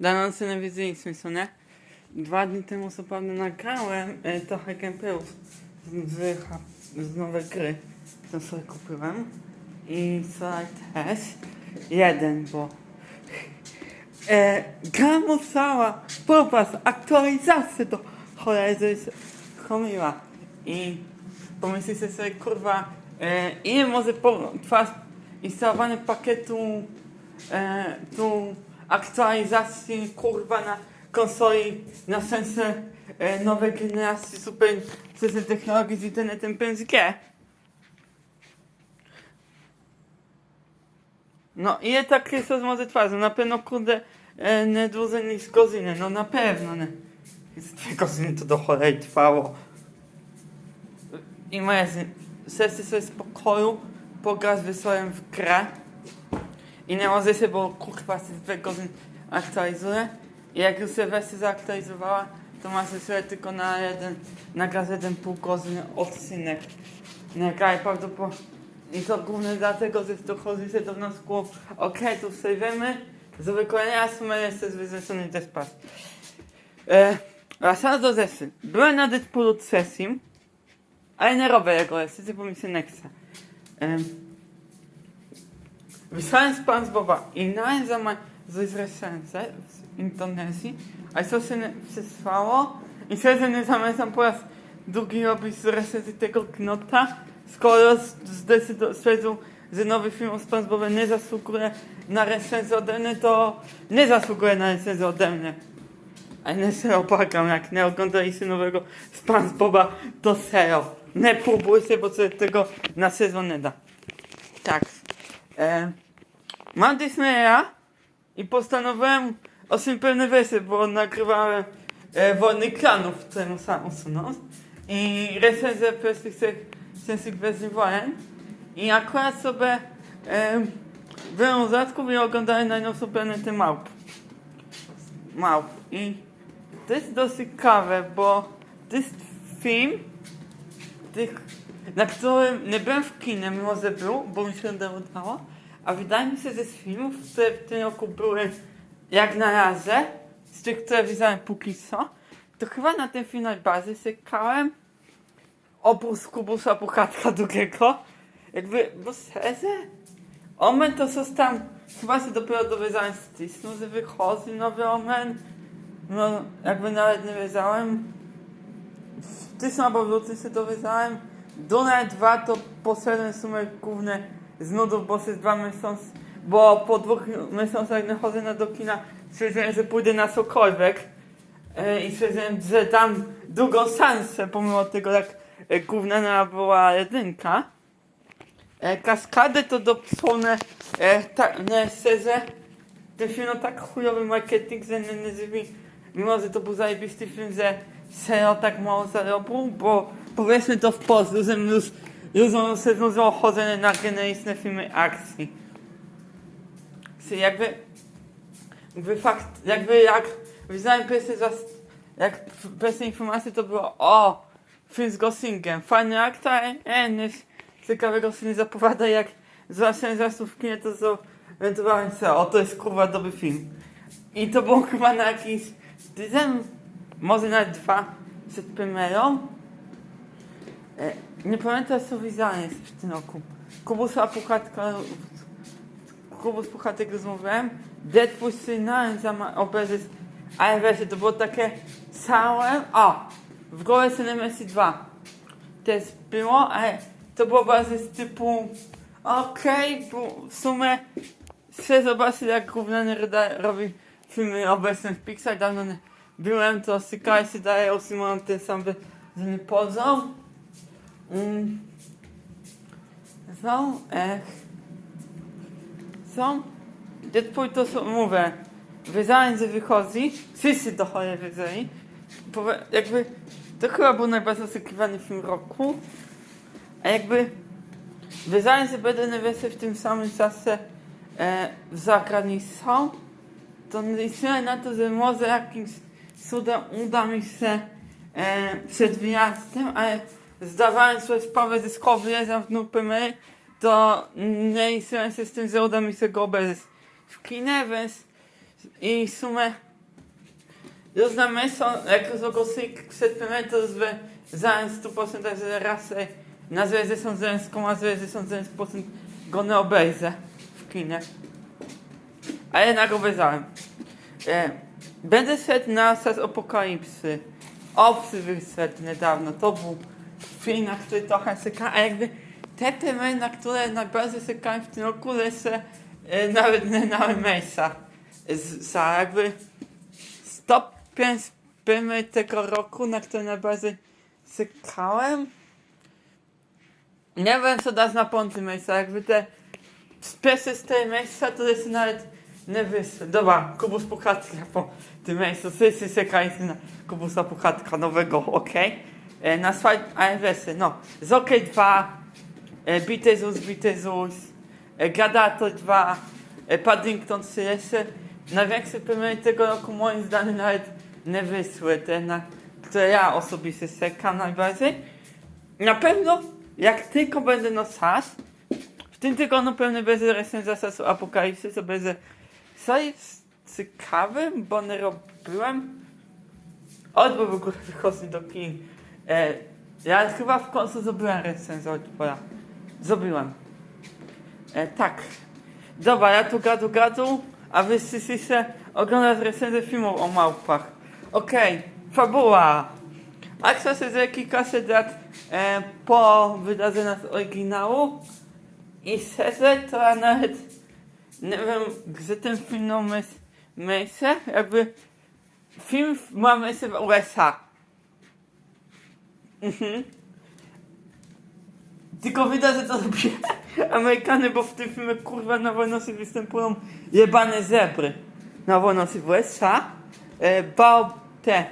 Daną telewizyjną, co nie? Dwa dni temu co nagrałem e, trochę gameplayu z, z, z nowej gry, co sobie kupiłem. I słuchaj też, jeden, bo e, gra musiała popaść aktualizację do cholery chomiła. I pomyślcie sobie, kurwa, e, ile może potrwać instalowanie pakietu e, tu aktualizacji, kurwa, na konsoli na sensie e, nowej generacji super system technologii z internetem 5G. No ile tak jest może trwać? Na pewno kurde e, nie dłużej niż godzinę, no na pewno nie. Z dwie godziny to do cholery trwało. I moje serce sobie spokoju, pograć wysłałem w grę. I nie może się, bo kurwa się dwie godziny aktualizuje. I jak już się wersja zaktualizowała, to ma się tylko na jeden, nagrać jeden pół godziny odcinek. Nagraj prawdopodobnie. I to głównie dlatego, że dochodzi się do wniosku, okej, tu sejwiemy, do wykonania sumie jest wyznaczony też pas. E, wracając do sesji. Byłem na Deadpoolu sesji, ale nie robię jego sesji, bo mi się nie chce. E, Wysłałem SpongeBoba i nawet za ma coś recenzję z Indonezji, a co się nie przesłało i wtedy nie zamierzam po raz drugi robić z recenzji tego knota, skoro zdecydował, że nowy film o SpongeBobie nie zasługuje na recenzję ode mnie, to nie zasługuje na recenzję ode mnie. A nie serio płakam, jak nie oglądaliście nowego SpongeBoba, to serio. Nie próbujcie, bo sobie tego na sezon nie da. Tak. E, mam Disneya i postanowiłem o tym pewne wersje, bo nagrywałem e, Wojny Klanów, któremu sam usunął. I recenzję pierwszych tych wersji wojen. I akurat sobie e, byłem rzadko i oglądałem najnowszą planetę małp. Małp. I to jest dosyć ciekawe, bo to jest film, tych, na którym nie byłem w kinie, mimo że był, bo mi się nie udało, a wydaje mi się, że z filmów, które w tym roku były jak na razie, z tych, które widziałem póki co, to chyba na ten film najbardziej sykałem oprócz Kubusa Puchatka drugiego, jakby, bo szczerze, Omen to coś tam, chyba się dopiero dowiedziałem z Disney, że wychodzi nowy Omen, no jakby nawet nie wiedziałem, w Disney albo w się dowiedziałem, Dune 2 to poszedłem w sumie głównie z nudów, bo się dwa miesiące, bo po dwóch miesiącach nie chodzę na do kina, stwierdziłem, że pójdę na cokolwiek e, i stwierdziłem, że dam drugą szansę, pomimo tego jak e, główna była jedynka. E, kaskadę to dopsone, e, tak, nie szczerze, ten film no tak chujowy marketing, że nie, nie mimo że to był zajebisty film, że serio tak mało zarobił, bo powiedzmy to wprost, ludziom już, ludziom się znudziło chodzenie na generyczne filmy akcji. Czy jakby, jakby fakt, jakby jak widziałem pierwszy raz, jak pierwsze informacje to było, o, film z Goslingiem, fajny aktor, e, nic ciekawego się nie zapowiada, jak zobaczyłem zresztą w kinie, to zorientowałem się, o, to jest kurwa dobry film. I to było chyba na jakiś tydzień, może nawet dwa przed premierą. E, nie pamiętam co widziałem jest w tym roku. Kubusa Puchatka, Kubus Puchatek rozmawiałem, Deadpool sygnałem za obejrzeć, ale wiecie, to było takie całe, o, w głowie Cinemasi 2 też było, ale to było bardzo z typu okej, bo w sumie chcę zobaczyć jak główny Ryda robi filmy obecne w Pixar, dawno nie byłem, to stykałem się dalej otrzymałem ten sam podział. Mm. Są, ech, są, Deadpool to są, mówię, wiedziałem, że wychodzi, wszyscy do cholery Powie- jakby, to chyba był najbardziej oczekiwany film roku, a jakby, wiedziałem, że będę na wersję w tym samym czasie e, za granicą, to liczyłem na to, że może jakimś cudem uda mi się e, przed wyjazdem, ale zdawałem sobie sprawę, że wyjeżdżam w dniu premiery, to nie liczyłem się z tym, że uda mi się go obejrzeć w kinie, więc i w na mesa é que eu consigo que setamente eles vê zając tu porcentagem rasy na zvezdy są zęską, a zvezdy są zęską go nie obejrzę w kinie. A jednak obejrzałem. E, będę szedł na Sas Apokalipsy. Obcy wyszedł niedawno. To był film, na który trochę sykałem, a jakby te temy, na które najbardziej sykałem w tym roku, lecę e, nawet na. Z, za jakby stop 5 filmy tego roku, na które najbardziej sykałem. Nie wiem co da na ponty miejsca, jakby te spesy z tej miejsca to jest nawet nie. Dobra, Kubus Puchatka po tym miejscu, wszyscy sykaliśmy na Kubusa Puchatka nowego, okej? E, Na swoim AFS-y, no. Z OK 2, e, Bitezus, Bitezus, e, Gradator 2, e, Paddington 3 jeszcze. Największe premiery tego roku moim zdaniem nawet nie wyszły, te na które ja osobiście sekam najbardziej. Na pewno, jak tylko będę no czas, w tym tygodniu pewnie będzie recenzja sensu Apokalipsy, co będzie co jest ciekawym, bo nie robiłem. Od bo w ogóle wychodzi do kin. E, ja chyba w końcu zrobiłem recenzję od Bola. Zrobiłem. E, tak. Dobra, ja tu gadu gadu, a wy słyszycie oglądać recenzję filmów o małpach. Okej, fabuła. Akcja się dzieje kilkaset lat e, po wydarzeniach z oryginału. I szczerze, to ja nawet nie wiem, gdzie ten film miejsce. Jakby film ma miejsce w USA. Mhm. Tylko widać, że to robi Amerykanie, bo w tym filmie kurwa na wolności występują jebane zebry. Na wolności w USA. E, bał te.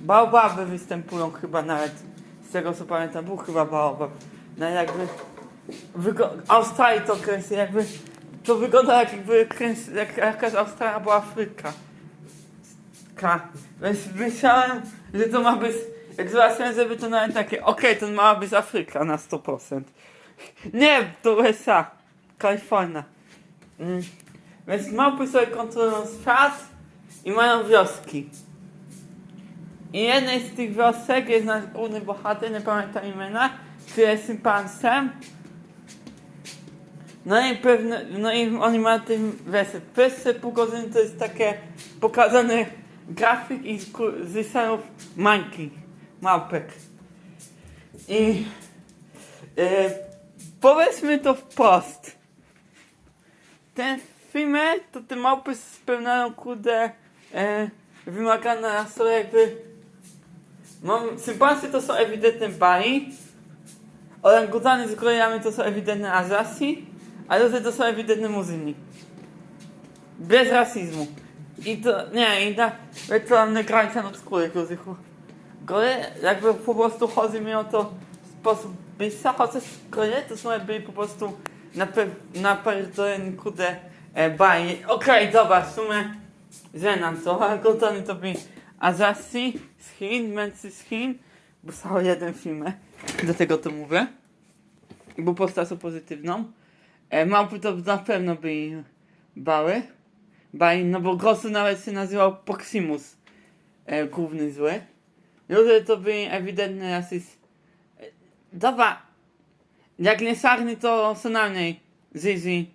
Baobaby występują chyba nawet. Z tego co pamiętam, był chyba baobab. No jakby. Wygo- Australii to kręci, jakby. To wygląda jak jakby kręci, jak jakaś Australia była Afryka. Ka. Więc myślałem, że to ma być. Jak zobaczyłem, żeby to nawet takie. Okej, to ma być Afryka na 100%. Nie, to USA. Kalifornia. Mm. Więc małpy sobie kontrolują świat i mają wioski. I jednej z tych wiosek jest nasz główny bohater, nie pamiętam imienia, który jest sympansem. No i pewne, no i oni mają tym wersję. Pierwsze pół godziny to jest takie pokazany grafik i z design mańki, małpek. I e, powiedzmy to wprost. Ten filmie to te małpy spełniają kurde e, wymagane są jakby Mam sympansy to są ewidentne bali. Orangutany z kolejami to są ewidentne azasi. A ludzie to są ewidentne muzyni. Bez rasizmu. I to, nie, i na, to nie granica na skóry kluzychu. Gole, jakby po prostu chodzi mi o to w sposób bycia, chociaż gole to są jakby po prostu na, pe, na pewien kude e, bali. Okej, dobra, w sumie źle nam to, orangutany to by azasi z Chin, męcy z Chin, bo cały jeden film, dlatego to mówię. Bo postacią pozytywną. E, małpy to na pewno by bały. Bali, no bo Gosu nawet się nazywał Proximus. E, główny zły. Ludzie to by ewidentny rasist. Dobra. Jak nie sarny to co najmniej Zizi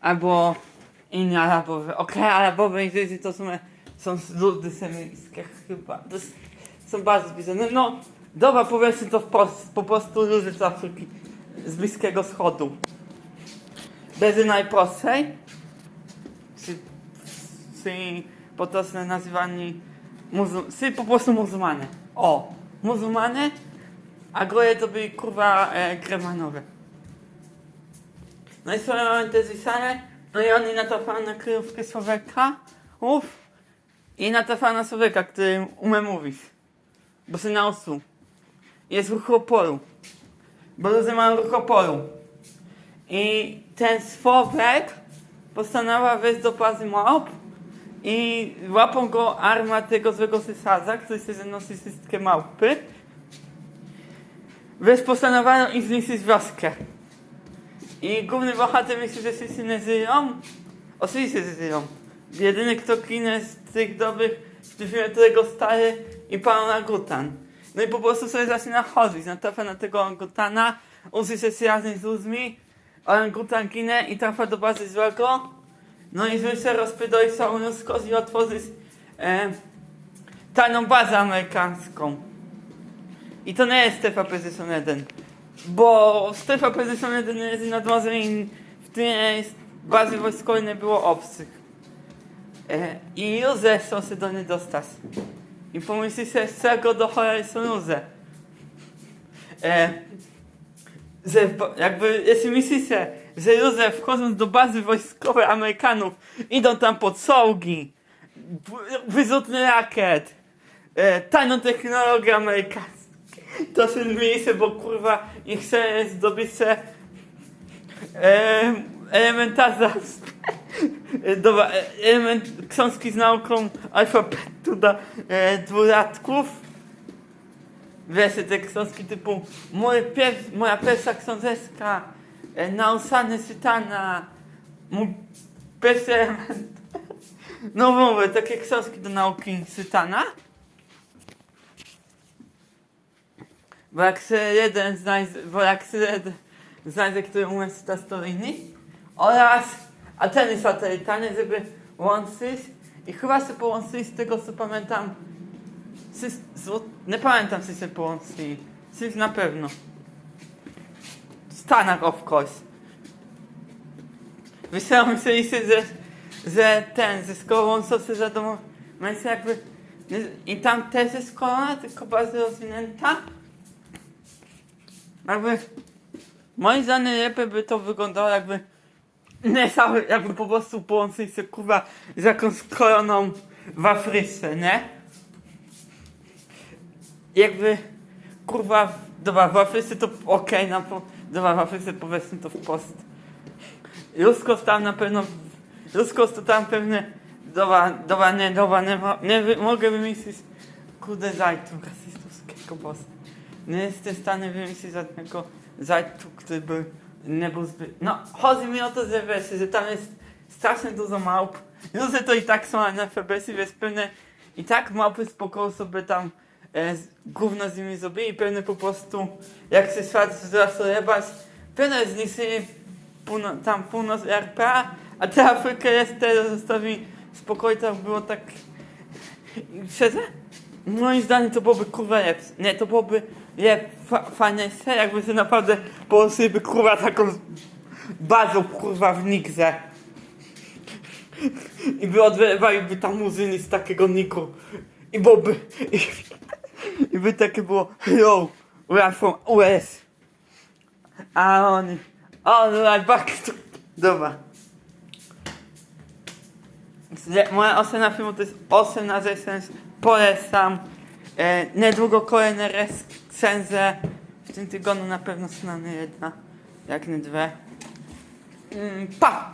albo inni Arabowie. Okej, Arabowie i Zizi to są, są ludy semickie chyba. To są bardzo zbliżone. No, dobra, powiedzmy to wprost, po prostu ludzie z Afryki, z Bliskiego Wschodu. Bez najprostszej, czy, czy potoczne nazywani muzu, czy po prostu muzułmanie. O, muzułmanie, a goje to byli kurwa e, kremanowe. No i sobie mamy te zwisane, no i oni natrafiają na kryjówkę człowieka, uff, i natrafiają na człowieka, który umie mówić, bo się nauczył. Jest ruch bo ludzie mają ruch. I ten człowiek postanawia wejść do bazy małp i łapą go arma tego złego sysadza, który się zanosi wszystkie małpy. Więc postanowiono ich zniszczyć wioskę. I główny bohater myśli, że wszyscy nie żyją. Oczywiście, że żyją. Jedyny kto kinie z tych dobrych filmie tego stary i pan orangutan. No i po prostu sobie zaczyna chodzić, natrafia na tego orangutana, uczy się z ludźmi, orangutan ginie i trafia do bazy złego, no i zły się całą ludzkość i otworzyć e, tajną bazę amerykańską. I to nie jest strefa Precision 1, bo strefa Precision 1 jest nad morzem i w tej bazie wojskowej nie było obcych. E, I ludzie chcą się do niej dostać. I pomyślicie, z czego do cholery są ludzie. E, że jakby, jeśli myślicie, że ludzie wchodząc do bazy wojskowej Amerykanów idą tam po czołgi, wyrzutny rakiet, e, tajną technologię amerykańską, to się miejsce, bo kurwa ich chce zdobyć se e, elementarza e, dobra, e, element książki z nauką alfabetu dla e, dwulatków. Wiecie, te książki typu moje pier moja pierwsza książeczka e, Nausany Sytana mój pierwszy element no mówię, takie książki do nauki Sytana. Bo jak się jeden znajdzie, bo jak się jeden znajdzie, który czytać storyjny oraz anteny satelitarne, żeby łączyć. I chyba się połączyli z tego co pamiętam. Nie pamiętam czy się połączyli. Coś na pewno Stanach of course Myślałem, myśleliście, że, że ten, łączą się za domu, myślę jakby i tam też jest korona, tylko bardzo rozwinięta jakby moim zdaniem lepiej by to wyglądało jakby nie jakby po prostu połączyć się kurwa z jakąś koroną w Afryce, nie? Jakby kurwa, dobra, w Afryce to okej, na po, w Afryce powiedzmy to wprost. Ludzkość tam na pewno, ludzkość to tam pewnie, dobra, dobra, nie, dobra, nie, nie, mogę wymyślić, kurde, zajtu rasistowskiego bossa. Nie jestem w stanie wymyślić żadnego zajtu, który by nie był zbyt... No, chodzi mi o to, że wiesz, że tam jest strasznie dużo małp. Ludzie to i tak są analfabeci, więc pewne i tak małpy spoko sobie tam e, gówno z nimi zrobili i pewne po prostu, jak się świat zaczął jebać, pewne zniszczyli tam północ RPA, a ta Afryka jest teraz zostawi spokojnie, to było tak... Szczerze? Moim zdaniem to byłoby kurwa lepsze. Nie, to byłoby lep, fa, fajniejsze, jakby się naprawdę połączyliby kurwa taką bazą kurwa w Nigze. I by odwywaliby tam muzyny z takiego niku. I byłoby... I, i by takie było Hello, we are from US. A oni... On like back to... Dobra. Moja ocena filmu to jest 8 na 10. Polecam. E, niedługo kolejne recenzje. W tym tygodniu na pewno stanie jedna, jak nie dwie. Mm, pa!